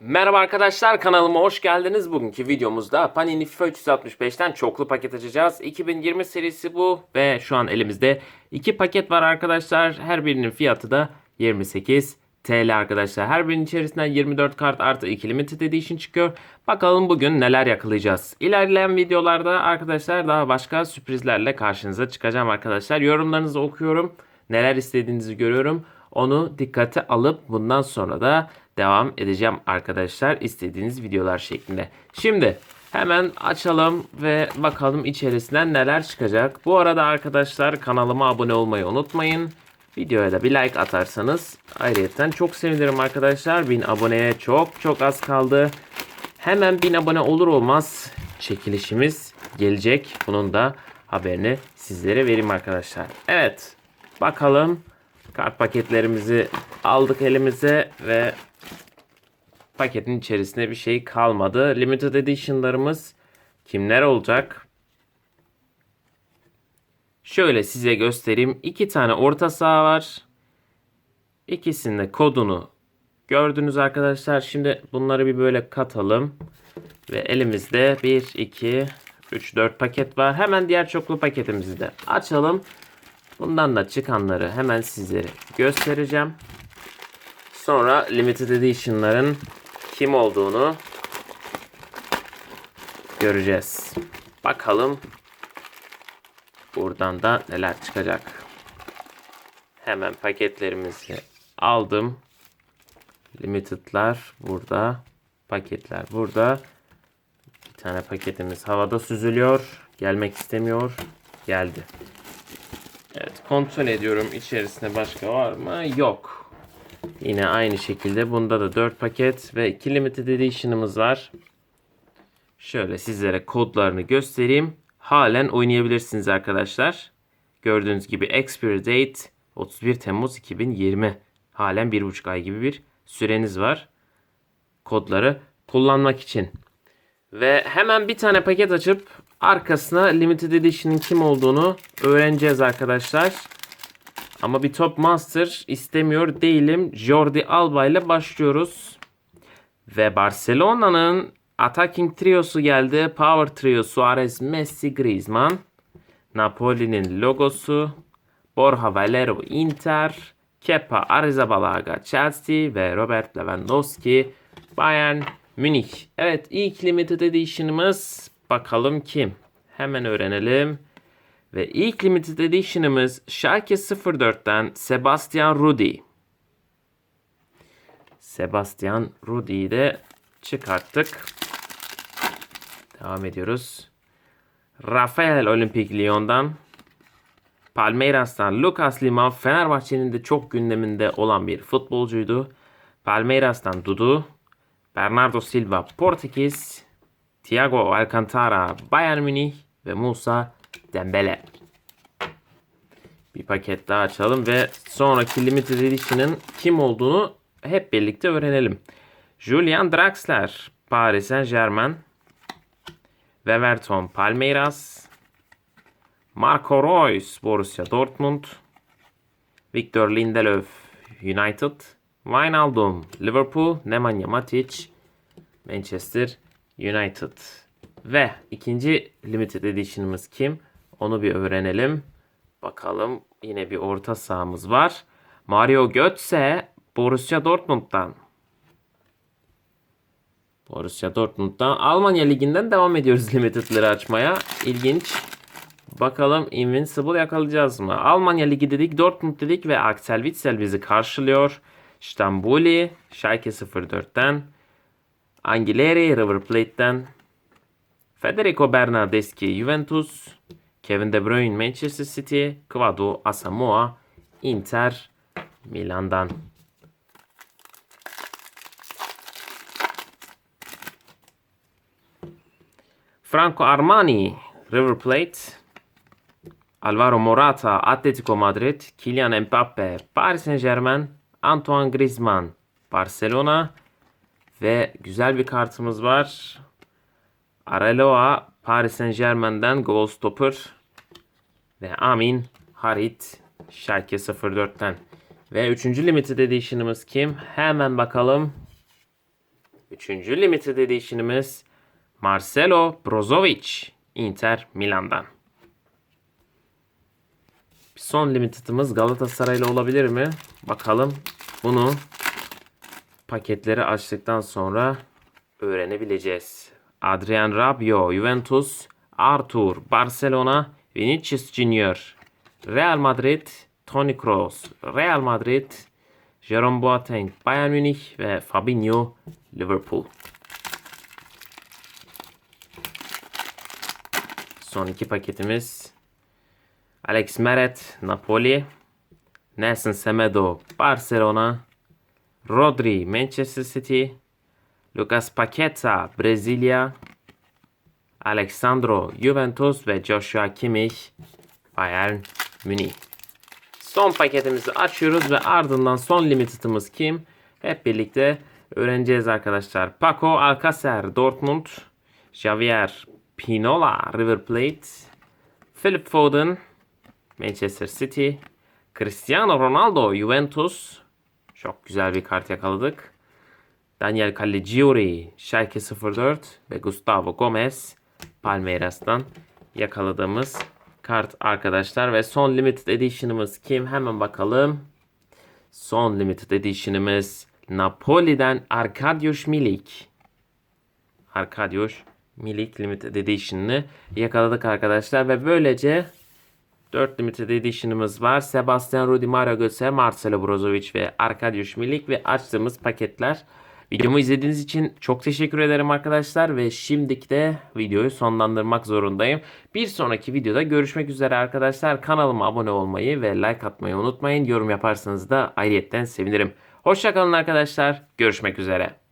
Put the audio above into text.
Merhaba arkadaşlar kanalıma hoş geldiniz. Bugünkü videomuzda Panini FIFA 365'ten çoklu paket açacağız. 2020 serisi bu ve şu an elimizde iki paket var arkadaşlar. Her birinin fiyatı da 28 TL arkadaşlar. Her birinin içerisinden 24 kart artı 2 limited edition çıkıyor. Bakalım bugün neler yakalayacağız. İlerleyen videolarda arkadaşlar daha başka sürprizlerle karşınıza çıkacağım arkadaşlar. Yorumlarınızı okuyorum. Neler istediğinizi görüyorum. Onu dikkate alıp bundan sonra da devam edeceğim arkadaşlar istediğiniz videolar şeklinde. Şimdi hemen açalım ve bakalım içerisinden neler çıkacak. Bu arada arkadaşlar kanalıma abone olmayı unutmayın. Videoya da bir like atarsanız ayrıyetten çok sevinirim arkadaşlar. 1000 aboneye çok çok az kaldı. Hemen 1000 abone olur olmaz çekilişimiz gelecek. Bunun da haberini sizlere vereyim arkadaşlar. Evet bakalım kart paketlerimizi aldık elimize ve paketin içerisinde bir şey kalmadı. Limited Edition'larımız kimler olacak? Şöyle size göstereyim. İki tane orta saha var. İkisinin de kodunu gördünüz arkadaşlar. Şimdi bunları bir böyle katalım. Ve elimizde 1, 2, 3, 4 paket var. Hemen diğer çoklu paketimizi de açalım. Bundan da çıkanları hemen sizlere göstereceğim. Sonra Limited Edition'ların kim olduğunu göreceğiz. Bakalım buradan da neler çıkacak. Hemen paketlerimizi aldım. Limited'lar burada. Paketler burada. Bir tane paketimiz havada süzülüyor. Gelmek istemiyor. Geldi. Kontrol ediyorum içerisinde başka var mı? Yok. Yine aynı şekilde bunda da 4 paket ve 2 limited edition'ımız var. Şöyle sizlere kodlarını göstereyim. Halen oynayabilirsiniz arkadaşlar. Gördüğünüz gibi expiry date 31 Temmuz 2020. Halen 1,5 ay gibi bir süreniz var. Kodları kullanmak için. Ve hemen bir tane paket açıp arkasına limited edition'ın kim olduğunu öğreneceğiz arkadaşlar. Ama bir top master istemiyor değilim. Jordi Alba ile başlıyoruz. Ve Barcelona'nın attacking triosu geldi. Power trio Suarez, Messi, Griezmann. Napoli'nin logosu. Borja Valero Inter. Kepa Arrizabalaga Chelsea ve Robert Lewandowski Bayern Münih. Evet ilk limited edition'ımız bakalım kim? Hemen öğrenelim. Ve ilk limited edition'ımız Schalke 04'ten Sebastian Rudi. Sebastian Rudi'yi de çıkarttık. Devam ediyoruz. Rafael Olimpik Lyon'dan Palmeiras'tan Lucas Lima Fenerbahçe'nin de çok gündeminde olan bir futbolcuydu. Palmeiras'tan Dudu, Bernardo Silva Portekiz, Thiago Alcantara Bayern Münih ve Musa Dembele. Bir paket daha açalım ve sonraki Limited Edition'ın kim olduğunu hep birlikte öğrenelim. Julian Draxler Paris Saint Germain, Weverton Palmeiras, Marco Reus Borussia Dortmund, Victor Lindelöf United, Wijnaldum Liverpool, Nemanja Matic Manchester United. Ve ikinci limited edition'ımız kim? Onu bir öğrenelim. Bakalım yine bir orta sahamız var. Mario Götze Borussia Dortmund'dan. Borussia Dortmund'dan. Almanya Ligi'nden devam ediyoruz limited'ları açmaya. İlginç. Bakalım Invincible yakalayacağız mı? Almanya Ligi dedik, Dortmund dedik ve Axel Witsel bizi karşılıyor. Stambuli, Schalke 04'ten. Angileri, River Plate'den. Federico Bernardeschi, Juventus. Kevin De Bruyne, Manchester City. Kvado Asamoah, Inter, Milan'dan. Franco Armani, River Plate. Alvaro Morata, Atletico Madrid. Kylian Mbappe, Paris Saint Germain. Antoine Griezmann, Barcelona. Ve güzel bir kartımız var. Areloa, Paris Saint Germain'den goal stopper. Ve Amin Harit, Schalke 04'ten. Ve 3. limited edition'ımız kim? Hemen bakalım. Üçüncü limited edition'ımız Marcelo Brozovic Inter Milan'dan. Son limited'ımız Galatasaray'la olabilir mi? Bakalım. Bunu paketleri açtıktan sonra öğrenebileceğiz. Adrian Rabiot, Juventus, Arthur, Barcelona, Vinicius Junior, Real Madrid, Toni Kroos, Real Madrid, Jerome Boateng, Bayern Münih ve Fabinho, Liverpool. Son iki paketimiz. Alex Meret, Napoli, Nelson Semedo, Barcelona, Rodri, Manchester City, Lucas Paqueta, Brezilya, Alexandro, Juventus ve Joshua Kimmich, Bayern Münih. Son paketimizi açıyoruz ve ardından son limited'ımız kim? Hep birlikte öğreneceğiz arkadaşlar. Paco Alcacer, Dortmund, Javier Pinola, River Plate, Philip Foden, Manchester City, Cristiano Ronaldo, Juventus. Çok güzel bir kart yakaladık. Daniel Caligiuri, Schalke 04 ve Gustavo Gomez, Palmeiras'tan yakaladığımız kart arkadaşlar. Ve son limited edition'ımız kim? Hemen bakalım. Son limited edition'ımız Napoli'den Arkadiusz Milik. Arkadiusz Milik limited edition'ını yakaladık arkadaşlar ve böylece 4 limited edition'ımız var. Sebastian Rudi, Mario Götze, Marcelo Brozovic ve Arkadiusz Milik ve açtığımız paketler. Videomu izlediğiniz için çok teşekkür ederim arkadaşlar ve şimdiki de videoyu sonlandırmak zorundayım. Bir sonraki videoda görüşmek üzere arkadaşlar. Kanalıma abone olmayı ve like atmayı unutmayın. Yorum yaparsanız da ayrıyetten sevinirim. Hoşçakalın arkadaşlar. Görüşmek üzere.